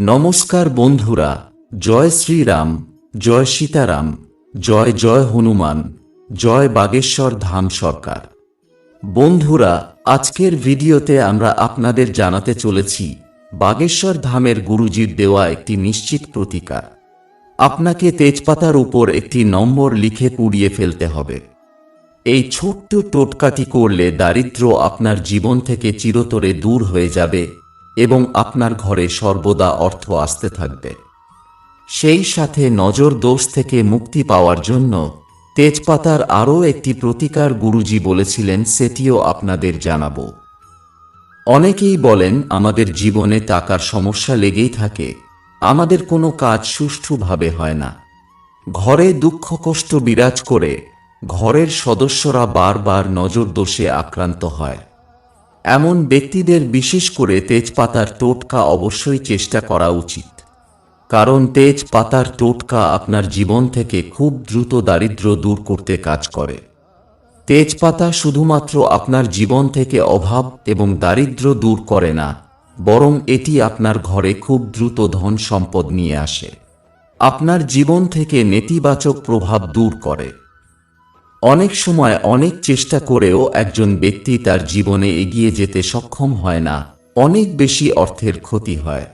নমস্কার বন্ধুরা, জয় শ্রীরাম, জয় সীতারাম, জয় জয় হনুমান, জয় বাগেশ্বর ধাম সরকার। বন্ধুরা, আজকের ভিডিওতে আমরা আপনাদের জানাতে চলেছি, বাগেশ্বর ধামের গুরুজির দেওয়া একটি নিশ্চিত প্রতিকার। আপনাকে তেজপাতার উপর একটি নম্বর লিখে পুড়িয়ে ফেলতে হবে। এই ছোট্ট টোটকাটি করলে দারিদ্র্য আপনার জীবন থেকে চিরতরে দূর হয়ে যাবে। এবং আপনার ঘরে সর্বদা অর্থ আসতে থাকবে। সেই সাথে নজর দোষ থেকে মুক্তি পাওয়ার জন্য তেজপাতার আরও একটি প্রতিকার গুরুজি বলেছিলেন, সেটিও আপনাদের জানাব। অনেকেই বলেন, আমাদের জীবনে টাকার সমস্যা লেগেই থাকে, আমাদের কোনো কাজ সুষ্ঠুভাবে হয় না। ঘরে দুঃখ কষ্ট বিরাজ করে ঘরের সদস্যরা বারবার নজর দোষে আক্রান্ত হয়। এমন ব্যক্তিদের বিশেষ করে তেজপাতার টোটকা অবশ্যই চেষ্টা করা উচিত। কারণ তেজপাতার টোটকা আপনার জীবন থেকে খুব দ্রুত দারিদ্র্য দূর করতে কাজ করে। তেজপাতা শুধুমাত্র আপনার জীবন থেকে অভাব এবং দারিদ্র্য দূর করে না, বরং এটি আপনার ঘরে খুব দ্রুত ধন সম্পদ নিয়ে আসে। আপনার জীবন থেকে নেতিবাচক প্রভাব দূর করে। অনেক সময় অনেক চেষ্টা করেও একজন ব্যক্তি তার জীবনে এগিয়ে যেতে সক্ষম হয় না, অনেক বেশি অর্থের ক্ষতি হয়।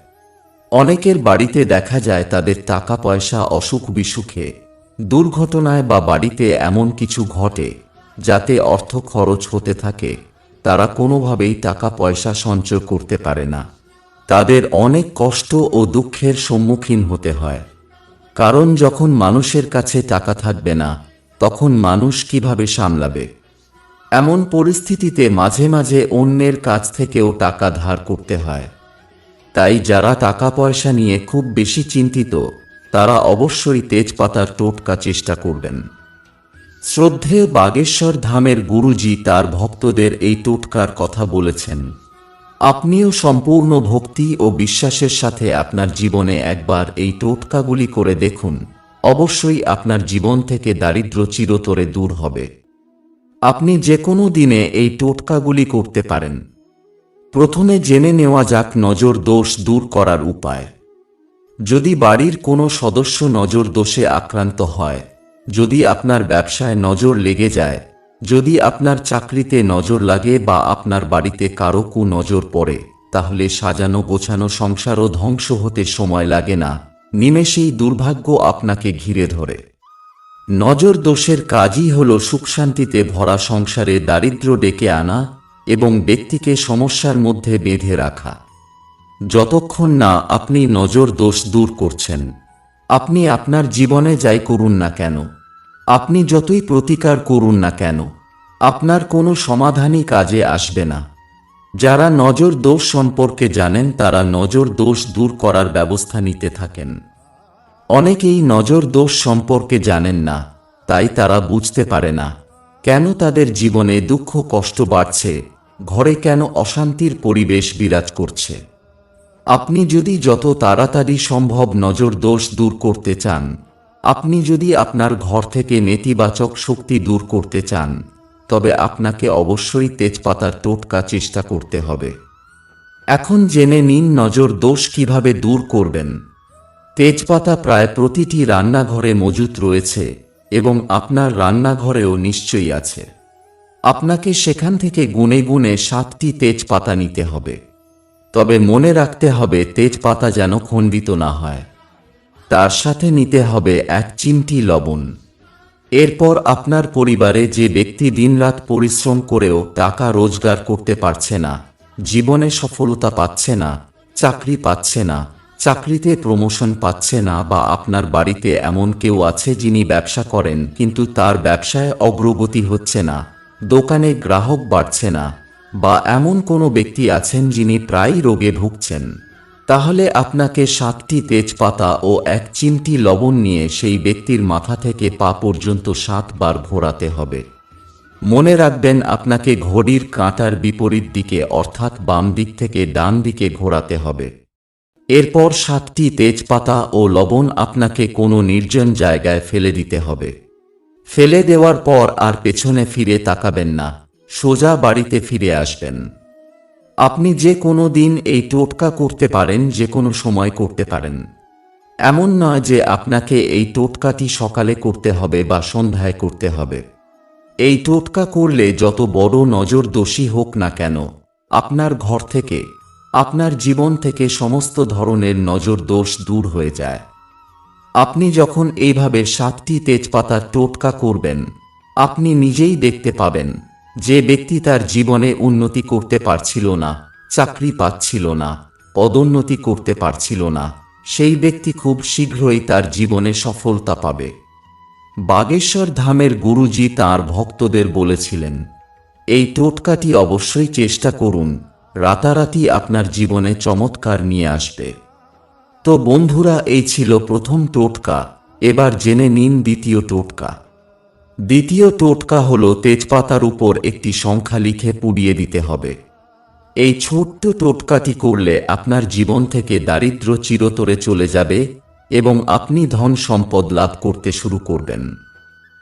অনেকের বাড়িতে দেখা যায় তাদের টাকা পয়সা অসুখ বিসুখে, দুর্ঘটনায় বা বাড়িতে এমন কিছু ঘটে, যাতে অর্থ খরচ হতে থাকে, তারা কোনোভাবেই টাকা পয়সা সঞ্চয় করতে পারে না। তাদের অনেক কষ্ট ও দুঃখের সম্মুখীন হতে হয়। কারণ যখন মানুষের কাছে টাকা থাকবে না তখন মানুষ কীভাবে সামলাবে? এমন পরিস্থিতিতে মাঝে মাঝে অন্যের কাছ থেকেও টাকা ধার করতে হয়। তাই যারা টাকা পয়সা নিয়ে খুব বেশি চিন্তিত, তারা অবশ্যই তেজপাতার টোটকা চেষ্টা করবেন। শ্রদ্ধেয় বাগেশ্বর ধামের গুরুজি তার ভক্তদের এই টোটকার কথা বলেছেন। আপনিও সম্পূর্ণ ভক্তি ও বিশ্বাসের সাথে আপনার জীবনে একবার এই টোটকাগুলি করে দেখুন। অবশ্যই আপনার জীবন থেকে দারিদ্র চিরতরে দূর হবে। আপনি যে কোনো দিনে এই টোটকাগুলি করতে পারেন। প্রথমে জেনে নেওয়া যাক নজর দোষ দূর করার উপায়। যদি বাড়ির কোনো সদস্য নজর দোষে আক্রান্ত হয়, যদি আপনার ব্যবসায় নজর লেগে যায়, যদি আপনার চাকরিতে নজর লাগে বা আপনার বাড়িতে কারও কু নজর পড়ে, তাহলে সাজানো গোছানো সংসারও ধ্বংস হতে সময় লাগে না। নিমেষেই দুর্ভাগ্য আপনাকে ঘিরে ধরে। নজর দোষের কাজই হল সুখশান্তিতে ভরা সংসারে দারিদ্র্য ডেকে আনা এবং ব্যক্তিকে সমস্যার মধ্যে বেঁধে রাখা। যতক্ষণ না আপনি নজর দোষ দূর করছেন, আপনি আপনার জীবনে যাই করুন না কেন, আপনি যতই প্রতিকার করুন না কেন, আপনার কোনো সমাধানই কাজে আসবে না। যারা নজর দোষ সম্পর্কে জানেন, তারা নজর দোষ দূর করার ব্যবস্থা নিতে থাকেন। অনেকেই নজর দোষ সম্পর্কে জানেন না, তাই তারা বুঝতে পারে না, কেন তাদের জীবনে দুঃখ কষ্ট বাড়ছে, ঘরে কেন অশান্তির পরিবেশ বিরাজ করছে। আপনি যদি যত তাড়াতাড়ি সম্ভব নজর দোষ দূর করতে চান, আপনি যদি আপনার ঘর থেকে নেতিবাচক শক্তি দূর করতে চান তবে আপনাকে অবশ্যই তেজপাতার টোটকা চেষ্টা করতে হবে। এখন জেনে নিন নজর দোষ কীভাবে দূর করবেন। তেজপাতা প্রায় প্রতিটি রান্নাঘরে মজুত রয়েছে এবং আপনার রান্নাঘরেও নিশ্চয়ই আছে। আপনাকে সেখান থেকে গুনে গুনে সাতটি তেজপাতা নিতে হবে। তবে মনে রাখতে হবে তেজপাতা যেন খণ্ডিত না হয়। তার সাথে নিতে হবে এক চিমটি লবণ। এরপর আপনার পরিবারে যে ব্যক্তি দিনরাত পরিশ্রম করেও টাকা রোজগার করতে পারছে না, জীবনে সফলতা পাচ্ছে না, চাকরি পাচ্ছে না, চাকরিতে প্রমোশন পাচ্ছে না বা আপনার বাড়িতে এমন কেউ আছে যিনি ব্যবসা করেন কিন্তু তার ব্যবসায় অগ্রগতি হচ্ছে না, দোকানে গ্রাহক বাড়ছে না বা এমন কোনো ব্যক্তি আছেন যিনি প্রায়ই রোগে ভুগছেন। তাহলে আপনাকে সাতটি তেজপাতা ও এক চিমটি লবণ নিয়ে সেই ব্যক্তির মাথা থেকে পা পর্যন্ত সাতবার ঘোরাতে হবে। মনে রাখবেন, আপনাকে ঘড়ির কাঁটার বিপরীত দিকে, অর্থাৎ বাম দিক থেকে ডান দিকে ঘোরাতে হবে। এরপর সাতটি তেজপাতা ও লবণ আপনাকে কোনো নির্জন জায়গায় ফেলে দিতে হবে। ফেলে দেওয়ার পর আর পেছনে ফিরে তাকাবেন না, সোজা বাড়িতে ফিরে আসবেন। আপনি যে কোনো দিন এই টোটকা করতে পারেন, যে কোনো সময় করতে পারেন। এমন নয় যে আপনাকে এই টোটকাটি সকালে করতে হবে বা সন্ধ্যায় করতে হবে। এই টোটকা করলে যত বড় নজর দোষী হোক না কেন, আপনার ঘর থেকে, আপনার জীবন থেকে সমস্ত ধরনের নজর দোষ দূর হয়ে যায়। আপনি যখন এইভাবে সাতটি তেজপাতার টোটকা করবেন, আপনি নিজেই দেখতে পাবেন যে ব্যক্তি তার জীবনে উন্নতি করতে পারছিল না, চাকরি পাচ্ছিল না, পদোন্নতি করতে পারছিল না, সেই ব্যক্তি খুব শীঘ্রই তার জীবনে সফলতা পাবে। বাগেশ্বর ধামের গুরুজি তার ভক্তদের বলেছিলেন, এই টোটকাটি অবশ্যই চেষ্টা করুন, রাতারাতি আপনার জীবনে চমৎকার নিয়ে আসবে। তো বন্ধুরা, এই ছিল প্রথম টোটকা, এবার জেনে নিন দ্বিতীয় টোটকা। দ্বিতীয় টোটকা হল তেজপাতার উপর একটি সংখ্যা লিখে পুড়িয়ে দিতে হবে। এই ছোট্ট টোটকাটি করলে আপনার জীবন থেকে দারিদ্র চিরতরে চলে যাবে এবং আপনি ধন সম্পদ লাভ করতে শুরু করবেন।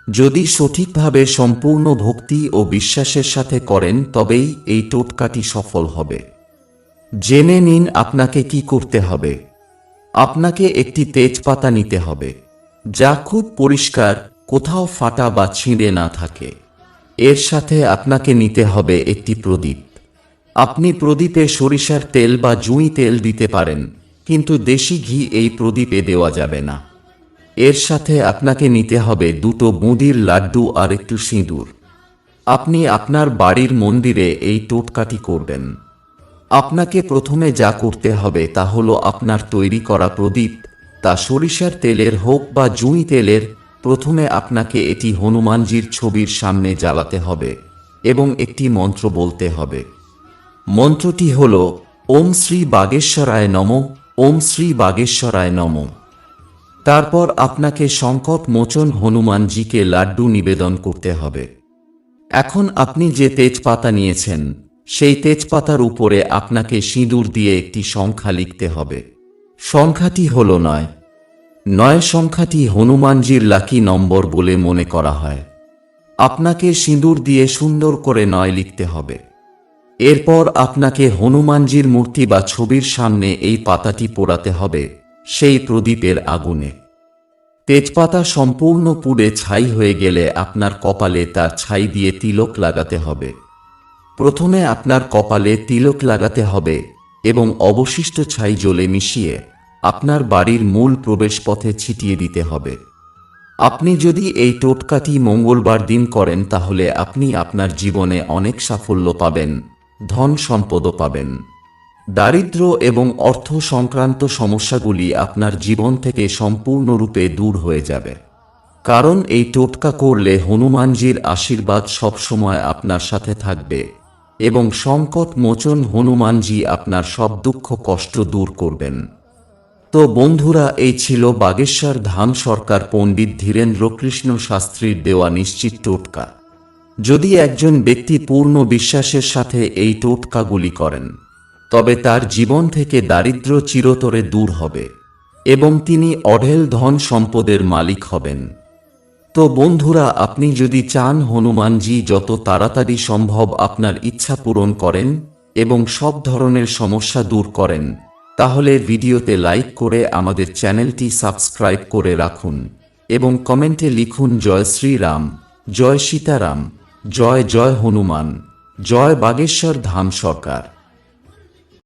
যদি সঠিকভাবে সম্পূর্ণ ভক্তি ও বিশ্বাসের সাথে করেন, তবেই এই টোটকাটি সফল হবে। জেনে নিন আপনাকে কি করতে হবে। আপনাকে একটি তেজপাতা নিতে হবে, যা খুব পরিষ্কার কোথাও ফাটা বা ছিঁড়ে না থাকে। এর সাথে আপনাকে নিতে হবে একটি প্রদীপ। আপনি প্রদীপে সরিষার তেল বা জুঁই তেল দিতে পারেন, কিন্তু দেশি ঘি এই প্রদীপে দেওয়া যাবে না। এর সাথে আপনাকে নিতে হবে দুটো বুঁদির লাড্ডু আর একটু সিঁদুর। আপনি আপনার বাড়ির মন্দিরে এই টোটকাটি করবেন। আপনাকে প্রথমে যা করতে হবে তা হলো আপনার তৈরি করা প্রদীপ, তা সরিষার তেলের হোক বা জুঁই তেলের প্রথমে আপনাকে এটি হনুমানজির ছবির সামনে জ্বালাতে হবে এবং একটি মন্ত্র বলতে হবে। মন্ত্রটি হল, ওম শ্রী বাগেশ্বরায় নম, ওম শ্রী বাগেশ্বরায় নম। তারপর আপনাকে সংকট মোচন হনুমানজিকে লাড্ডু নিবেদন করতে হবে। এখন আপনি যে তেজপাতা নিয়েছেন, সেই তেজপাতার উপরে আপনাকে সিঁদুর দিয়ে একটি সংখ্যা লিখতে হবে। সংখ্যাটি হল নয় নয় সংখ্যাটি হনুমানজির লাকি নম্বর বলে মনে করা হয়। আপনাকে সিঁদুর দিয়ে সুন্দর করে নয় লিখতে হবে। এরপর আপনাকে হনুমানজির মূর্তি বা ছবির সামনে এই পাতাটি পোড়াতে হবে সেই প্রদীপের আগুনে। তেজপাতা সম্পূর্ণ পুড়ে ছাই হয়ে গেলে আপনার কপালে তার ছাই দিয়ে তিলক লাগাতে হবে। প্রথমে আপনার কপালে তিলক লাগাতে হবে এবং অবশিষ্ট ছাই জলে মিশিয়ে আপনার বাড়ির মূল প্রবেশপথে ছিটিয়ে দিতে হবে। আপনি যদি এই টোটকাটি মঙ্গলবার দিন করেন, তাহলে আপনি আপনার জীবনে অনেক সাফল্য পাবেন, ধন সম্পদও পাবেন। দারিদ্র এবং অর্থ সংক্রান্ত সমস্যাগুলি আপনার জীবন থেকে সম্পূর্ণরূপে দূর হয়ে যাবে। কারণ এই টোটকা করলে হনুমানজির আশীর্বাদ সবসময় আপনার সাথে থাকবে এবং সংকট মোচন হনুমানজি আপনার সব দুঃখ কষ্ট দূর করবেন। তো বন্ধুরা, এই ছিল বাগেশ্বর ধাম সরকার পণ্ডিত ধীরেন্দ্র কৃষ্ণ শাস্ত্রীর দেওয়া নিশ্চিত টোটকা। যদি একজন ব্যক্তি পূর্ণ বিশ্বাসের সাথে এই টোটকাগুলি করেন, তবে তার জীবন থেকে দারিদ্র চিরতরে দূর হবে এবং তিনি অঢেল ধন সম্পদের মালিক হবেন। তো বন্ধুরা, আপনি যদি চান হনুমানজি যত তাড়াতাড়ি সম্ভব আপনার ইচ্ছা পূরণ করেন এবং সব ধরনের সমস্যা দূর করেন তাহলে ভিডিওতে লাইক করে আমাদের চ্যানেলটি সাবস্ক্রাইব করে রাখুন এবং কমেন্টে লিখুন জয় শ্রীরাম, জয় সীতারাম, জয় জয় হনুমান, জয় বাগেশ্বর ধাম সরকার।